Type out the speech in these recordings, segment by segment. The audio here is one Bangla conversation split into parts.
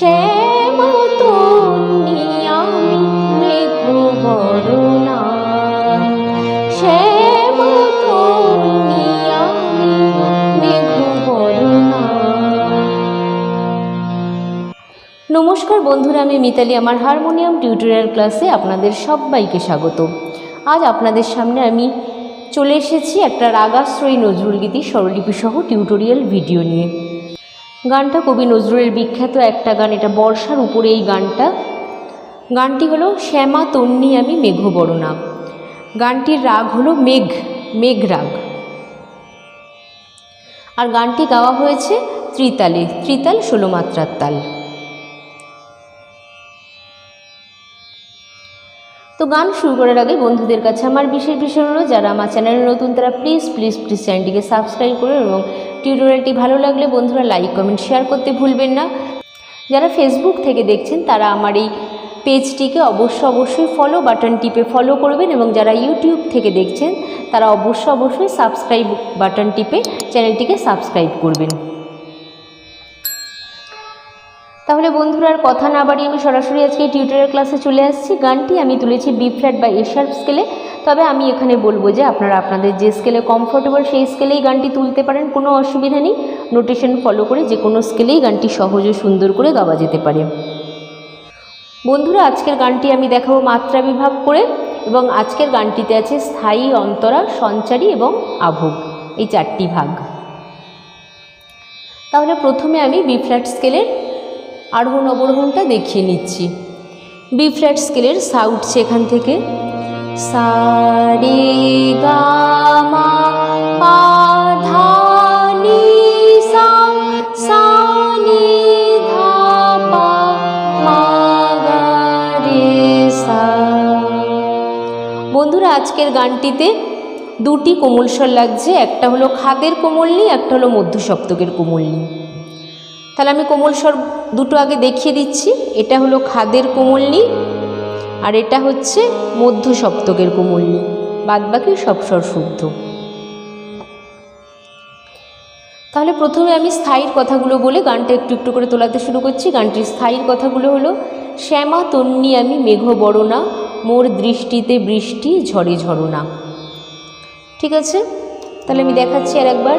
নমস্কার বন্ধুরা, আমি মিতালি। আমার হারমোনিয়াম টিউটোরিয়াল ক্লাসে আপনাদের সবাইকে স্বাগত। আজ আপনাদের সামনে আমি চলে এসেছি একটা রাগাশ্রয়ী নজরুল গীতি স্বরলিপি টিউটোরিয়াল ভিডিও নিয়ে। গানটা কবি নজরুলের বিখ্যাত একটা গান, এটা বর্ষার উপরে এই গানটা। গানটি হলো, শ্যামা তন্নি আমি মেঘ মেঘবরণা। গানটির রাগ হলো, মেঘ মেঘ রাগ। আর গানটি গাওয়া হয়েছে, ত্রিতালে, ত্রিতাল ষোলো মাত্রার তাল। তো গান শুরু করার আগে বন্ধুদের কাছে আমার বিশেষ বিষয় হলো যারা আমার চ্যানেলে নতুন, তারা প্লিজ প্লিজ প্লিজ চ্যানেলটিকে সাবস্ক্রাইব করুন এবং টিউটোরিয়ালটি ভালো লাগলে বন্ধুরা লাইক, কমেন্ট, শেয়ার করতে ভুলবেন না। যারা ফেসবুক থেকে দেখছেন, তারা আমার এই পেজটিকে অবশ্য অবশ্যই ফলো বাটন টিপে ফলো করবেন এবং যারা ইউটিউব থেকে দেখছেন, তারা অবশ্য অবশ্যই সাবস্ক্রাইব বাটন টিপে চ্যানেলটিকে সাবস্ক্রাইব করবেন। তাহলে বন্ধুরা, আর কথা না বাড়িয়ে আমি সরাসরি আজকে টিউটোরিয়াল ক্লাসে চলে আসছি। গানটি আমি তুলেছি বি ফ্ল্যাট বা এ শার্প স্কেলে তবে আমি এখানে বলব যে, আপনারা আপনাদের যে স্কেলে কমফোর্টেবল সেই স্কেলেই গানটি তুলতে পারেন, কোনো অসুবিধা নেই। নোটেশন ফলো করে যে কোনো স্কেলেই গানটি সহজ ও সুন্দর করে গাওয়া যেতে পারে। বন্ধুরা, আজকের গানটি আমি দেখাবো মাত্রা বিভাগ করে, এবং আজকের গানটিতে আছে স্থায়ী অন্তরা, সঞ্চারী এবং আভোগ, এই চারটি ভাগ। তাহলে প্রথমে আমি বি ফ্ল্যাট স্কেলের আরোহণ অবরোহণটা দেখিয়ে নিচ্ছি। বি ফ্ল্যাট স্কেলের সা উঠছে এখান থেকে। সা, রে নি, সা নি রে, সা। বন্ধুরা, আজকের গানটিতে দুটি কোমল স্বর লাগছে। একটা হলো খাদের কোমলনি একটা হলো মধ্য সপ্তকের কোমলনি তাহলে আমি কোমল স্বর দুটো আগে দেখিয়ে দিচ্ছি। এটা হলো খাদের কোমলনি আর এটা হচ্ছে মধ্য সপ্তকের কোমলনি। বাদবাকি সব স্বর শুদ্ধ। তাহলে প্রথমে আমি স্থায়ীর কথাগুলো বলে গানটা একটু একটু করে তোলাতে শুরু করছি। গানটির স্থায়ীর কথাগুলো হলো, শ্যামা তন্নি আমি মেঘ বড়না মোর দৃষ্টিতে বৃষ্টি ঝড়ে ঝরনা ঠিক আছে? তাহলে আমি দেখাচ্ছি আর একবার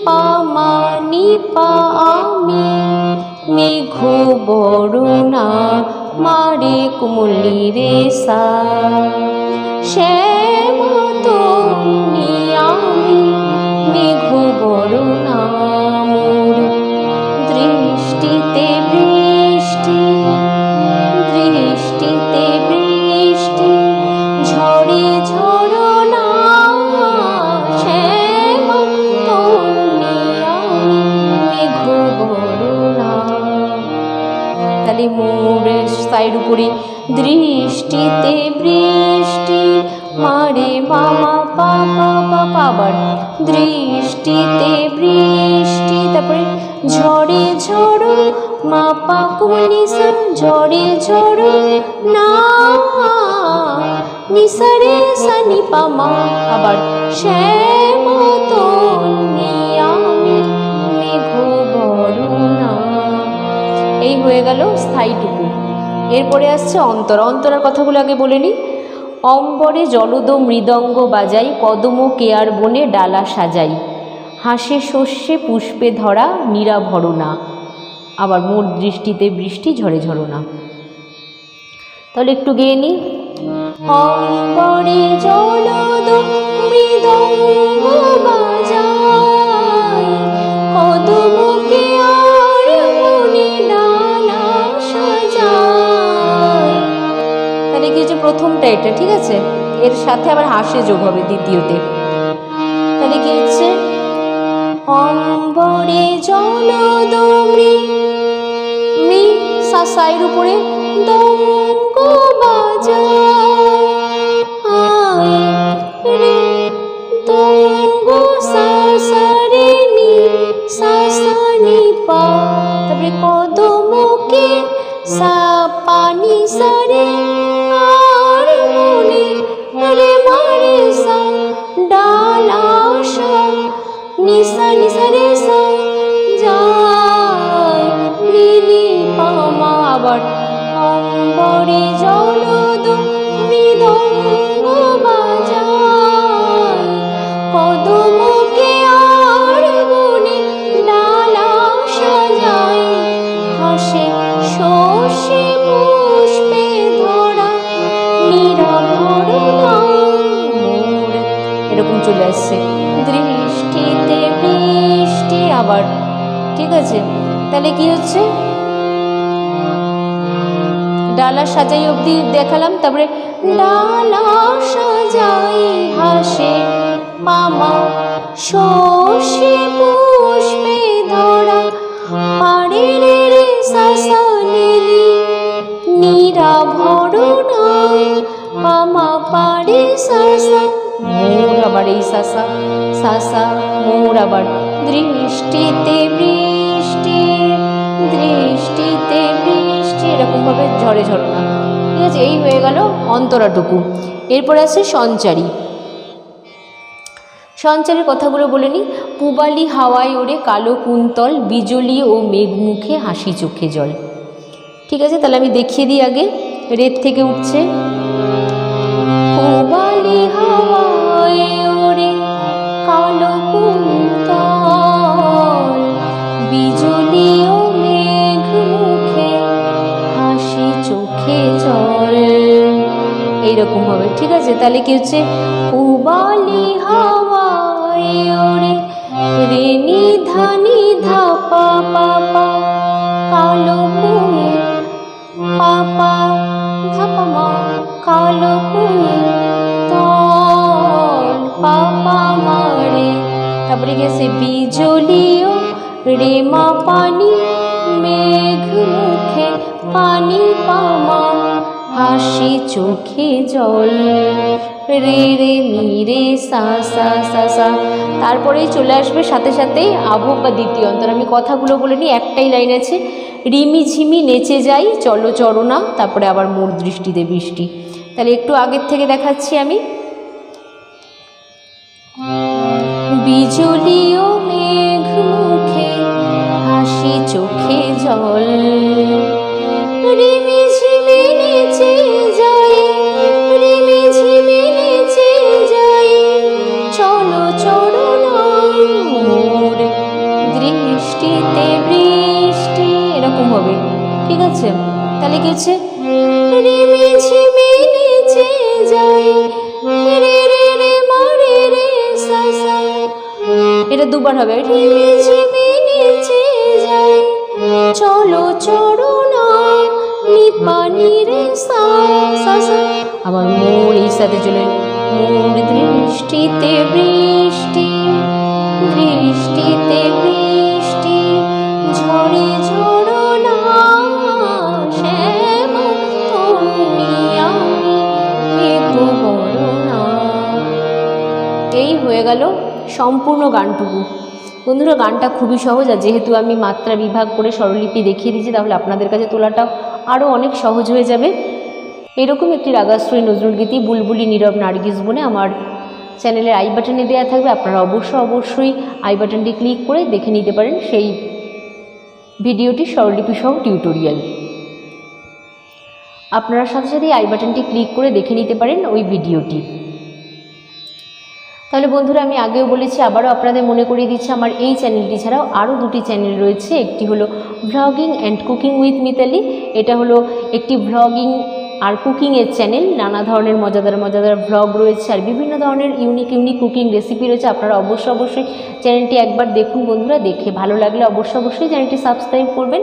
নিপা মা নিপা আমি মেঘ বরুণা মারে কুমলি রে সা শ্যামা তন্নি আমি, মেঘ বড়না মারে মামা পাপা পাপা আবার দৃষ্টিতে বৃষ্টি, তারপরে ঝড়ে ঝড়ো মাপা কুমনিসা ঝড়ে ঝড়ো, না, নিসারে সানি পামা, আবার শ্যামা এই হয়ে গেল স্থায়ীটুকু। এরপরে আসছে অন্তরা। অন্তরার কথাগুলো আগে বলে নিই। অম্বরে জলদ মৃদঙ্গ বাজাই, কদম কেয়ার বনে ডালা সাজাই। হাসে শস্যে পুষ্পে ধরা মীরা ভরণা আবার মোট দৃষ্টিতে বৃষ্টি ঝরে ঝরনা তাহলে একটু গেয়ে নিই অম্বরে জলদ মৃদঙ্গ বাজাই হচ্ছে প্রথমটা এটা, ঠিক আছে? এর সাথে আবার হাসে যোগ হবে দ্বিতীয়তে। তাহলে কি হচ্ছে? অম্ব অম্বরে জলদমৃ মৃ সাসাইয়ের উপরে পা তারপরে কদমকে সা চলে আসছে দৃষ্টিতে বৃষ্টি আবার। ঠিক আছে, তাহলে কি হচ্ছে? ডালা সাজাই অবধি দেখালাম, তারপরে ডালা সাজাই হাসে মামা শস্যে সাসা সাসা, মোর দৃষ্টিতে বৃষ্টি দৃষ্টিতে বৃষ্টি এরকমভাবে ঝরে ঝরনা ঠিক আছে, এই হয়ে গেল অন্তরাটুকু। এরপর আছে সঞ্চারী। সঞ্চারের কথাগুলো বলে নিই পুবালি হাওয়ায় ওড়ে কালো কুন্তল, বিজলি ও মেঘমুখে হাসি চোখে জল। ঠিক আছে, তাহলে আমি দেখিয়ে দিই আগে, রেত থেকে উঠছে। পুবালি হাওয়ায় এইরকম হবে। ঠিক আছে? তাহলে কি হচ্ছে? পুবালি হাওয়ায় ওড়ে রে নি ধা নি পা পা পা, কালো পা পা, ধা মা, কালো তল, পা তারপরে গেছে বিজলিও রে মা পানি মেঘ মুখে পানি পামা হাসি চোখে জল। রে রে, মি, রে, সা সা সা সা। তারপরেই চলে আসবে সাথে সাথে আবহ বা দ্বিতীয় অন্তর। আমি কথাগুলো বলে নিই, একটাই লাইন আছে, রিমি ঝিমি নেচে যাই, চলো চরণা। তারপরে আবার মোর দৃষ্টিতে বৃষ্টি। তাহলে একটু আগের থেকে দেখাচ্ছি আমি। বিজলি তাহলে কি হচ্ছে? যাই, রে এটা দুবার হবে। যাই, চলো চরণা নিপানি রে সা সা আবার এই সাথে চলে দৃষ্টিতে বৃষ্টি দৃষ্টিতে বৃষ্টি, ঝরে ঝরনা গেল সম্পূর্ণ গানটুকু। বন্ধুরা, গানটা খুবই সহজ আর যেহেতু আমি মাত্রা বিভাগ করে স্বরলিপি দেখিয়ে দিয়েছি, তাহলে আপনাদের কাছে তোলাটা আরও অনেক সহজ হয়ে যাবে। এরকম একটি রাগাশ্রয়ী নজরুল গীতি, বুলবুলি নীরব নার্গিস বনে আমার চ্যানেলের আই বাটনে দেওয়া থাকবে। আপনারা অবশ্যই অবশ্যই আই বাটনটি ক্লিক করে দেখে নিতে পারেন সেই ভিডিওটি স্বরলিপি সহ টিউটোরিয়াল। আপনারা সাথে সাথে আই বাটনটি ক্লিক করে দেখে নিতে পারেন ওই ভিডিওটি। তাহলে বন্ধুরা, আমি আগেও বলেছি, আবারও আপনাদের মনে করিয়ে দিচ্ছি, আমার এই চ্যানেলটি ছাড়াও আরও দুটি চ্যানেল রয়েছে। একটি হলো vlogging and cooking with Mitali এটা হলো একটি ভ্লগিং আর কুকিংয়ের চ্যানেল। নানা ধরনের মজাদার মজাদার ভ্লগ রয়েছে আর বিভিন্ন ধরনের ইউনিক ইউনিক কুকিং রেসিপি রয়েছে। আপনারা অবশ্যই অবশ্যই চ্যানেলটি একবার দেখুন বন্ধুরা, দেখে ভালো লাগলে অবশ্যই অবশ্যই চ্যানেলটি সাবস্ক্রাইব করবেন।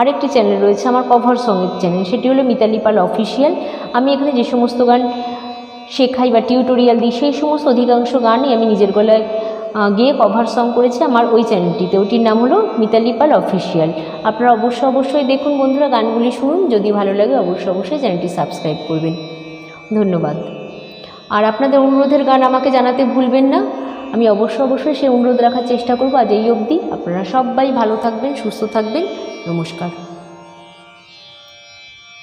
আরেকটি চ্যানেল রয়েছে, আমার কভার সঙ্গের চ্যানেল সেটি হলো মিতালি পাল অফিসিয়াল আমি এখানে যে সমস্ত গান শেখাই বা টিউটোরিয়াল দিই, সেই সমস্ত অধিকাংশ গানই আমি নিজের গলায় গিয়ে কভার সং করেছে আমার ওই চ্যানেলটিতে ওটির নাম হলো মিতালি পাল অফিসিয়াল আপনারা অবশ্যই অবশ্যই দেখুন বন্ধুরা গানগুলি শুনুন, যদি ভালো লাগে অবশ্যই অবশ্যই চ্যানেলটি সাবস্ক্রাইব করবেন। ধন্যবাদ। আর আপনাদের অনুরোধের গান আমাকে জানাতে ভুলবেন না। আমি অবশ্যই অবশ্যই সেই অনুরোধ রাখার চেষ্টা করব আজ এই অবধি। আপনারা সবাই ভালো থাকবেন, সুস্থ থাকবেন। নমস্কার।